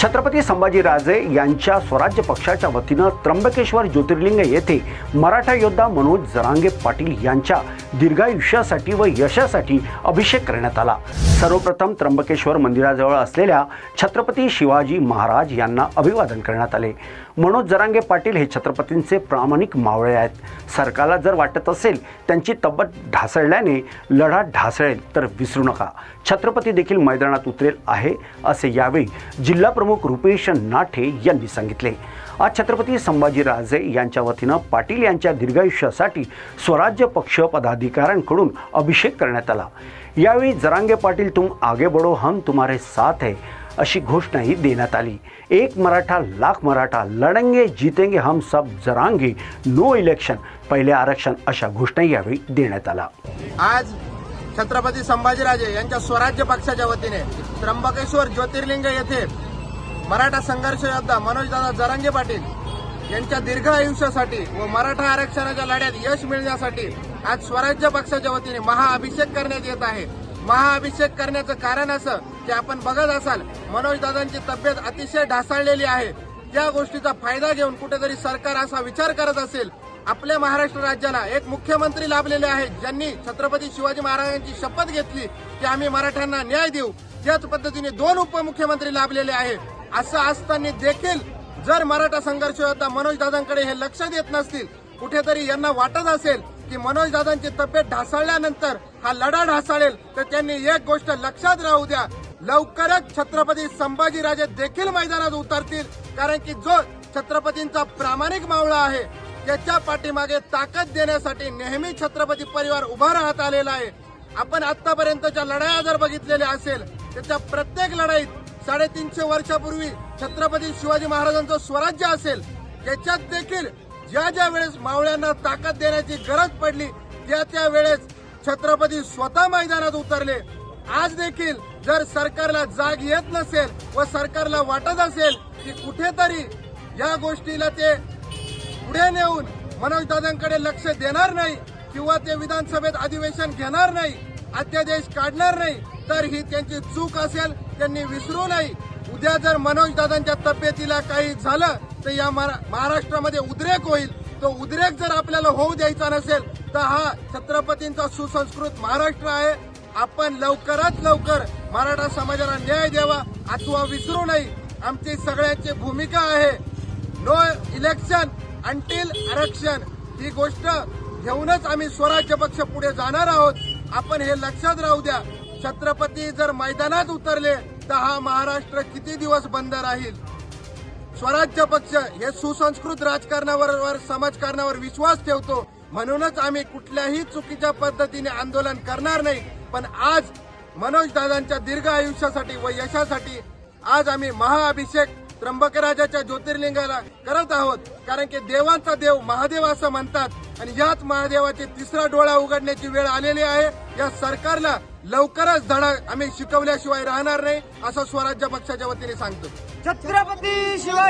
छत्रपती संभाजीराजे यांच्या स्वराज्य पक्षाच्या वतीनं त्र्यंबकेश्वर ज्योतिर्लिंग येथे मराठा योद्धा मनोज जरांगे पाटील यांच्या दीर्घायुष्यासाठी व यशासाठी अभिषेक करण्यात आला. सर्वप्रथम त्र्यंबकेश्वर मंदिराजवळ असलेल्या छत्रपती शिवाजी महाराज यांना अभिवादन करण्यात आले. मनोज जरांगे पाटील हे छत्रपतींचे प्रामाणिक मावळे आहेत. सरकारला जर वाटत असेल त्यांची तब्येत ढासळल्याने लढा ढासळेल तर विसरू नका. छत्रपती देखील मैदानात उतरेल आहे असे यावेळी जिल्हा प्रमुख रुपेश नाठे यांनी सांगितले. आज छत्रपती संभाजीराजे यांच्या वतीनं पाटील यांच्या दीर्घायुष्यासाठी स्वराज्य पक्ष पदाधिकाऱ्यांकडून अभिषेक करण्यात आला. यावेळी जरांगे पाटील तुम आगे बढो हम तुम्हारे साथ है अशी घोषणाही देण्यात आली. एक मराठा लाख मराठा लढंगे जितेंगे हम सब जरांगे नो इलेक्शन पहिले आरक्षण अशा घोषणाही यावेळी देण्यात आला. आज छत्रपती संभाजीराजे यांच्या स्वराज्य पक्षाच्या वतीने त्र्यंबकेश्वर ज्योतिर्लिंग येथे मराठा संघर्ष योद्धा मनोजदादा जरांगे पाटील यांच्या दीर्घ आयुष्यासाठी व मराठा आरक्षणाच्या लढ्यात यश मिळण्यासाठी आज स्वराज्य पक्षाच्या वतीने महाअभिषेक करण्यात येत आहे. महाअभिषेक करण्याचं कारण असं की आपण बघत असाल मनोजदादांची तब्येत अतिशय ढासाळलेली आहे. त्या गोष्टीचा फायदा घेऊन कुठेतरी सरकार असा विचार करत असेल आपल्या महाराष्ट्र राज्याला एक मुख्यमंत्री लाभलेले आहेत ज्यांनी छत्रपती शिवाजी महाराजांची शपथ घेतली की आम्ही मराठ्यांना न्याय देऊ. त्याच पद्धतीने दोन उपमुख्यमंत्री लाभलेले आहेत. असं असताना देखील जर मराठा संघर्ष योद्धा मनोज दादांकडे हे लक्ष देत नसतील कुठेतरी यांना वाटत असेल की मनोज दादांची तब्येत ढासळल्यानंतर हा लढा ढासळेल तर त्यांनी एक गोष्ट लक्षात राहू द्या. लवकरच छत्रपती संभाजीराजे देखील मैदानात उतरतील कारण की जो छत्रपतींचा प्रामाणिक मावळा आहे त्याच्या पाठीमागे ताकद देण्यासाठी नेहमी छत्रपती परिवार उभा राहत आलेला आहे. आपण आतापर्यंतच्या लढाया जर बघितलेल्या असेल त्याच्या प्रत्येक लढाईत साडेतीनशे वर्षापूर्वी छत्रपती शिवाजी महाराजांचं स्वराज्य असेल त्याच्यात देखील ज्या ज्या वेळेस मावळ्यांना ताकद देण्याची गरज पडली त्या त्या वेळेस छत्रपती स्वतः मैदानात उतरले. आज देखील जर सरकारला जाग येत नसेल व सरकारला वाटत असेल की कुठेतरी या गोष्टीला ते पुढे नेऊन मनोजदादांकडे लक्ष देणार नाही किंवा ते विधानसभेत अधिवेशन घेणार नाही अध्यादेश काढणार नाही तर ही त्यांची चूक असेल. त्यांनी विसरू नये. उद्या जर मनोजदादांच्या तब्येतीला काही झालं तर या महाराष्ट्रामध्ये उद्रेक होईल. तो उद्रेक जर आपल्याला होऊ द्यायचा नसेल तर हा छत्रपतींचा सुसंस्कृत महाराष्ट्र आहे. आपण लवकरात लवकर मराठा समाजाला न्याय द्यावा अथवा विसरू नये. आमची सगळ्यांची भूमिका आहे. नो इलेक्शन अंटील आरक्षण ही गोष्ट घेऊनच आम्ही स्वराज्य पक्ष पुढे जाणार आहोत. आपण हे लक्षात राहू द्या. छत्रपती जर मैदानात उतरले तर हा महाराष्ट्र किती दिवस बंद राहील? स्वराज्य पक्ष हे सुसंस्कृत राजकारणावर समाजकारणावर विश्वास ठेवतो. म्हणूनच आम्ही कुठल्याही चुकीच्या पद्धतीने आंदोलन करणार नाही. पण आज मनोज दादांच्या दीर्घ आयुष्यासाठी व यशासाठी आज आम्ही महाअभिषेक त्र्यंबकराजाच्या ज्योतिर्लिंगाला करत आहोत. कारण की देवांचा देव महादेव असं म्हणतात. आणि याच महादेवाचे तिसरा डोळा उघडण्याची वेळ आलेली आहे. या सरकारला लवकरच धडा आम्ही शिकवल्याशिवाय राहणार नाही असं स्वराज्य पक्षाच्या वतीने सांगतो. छत्रपती शिवाजी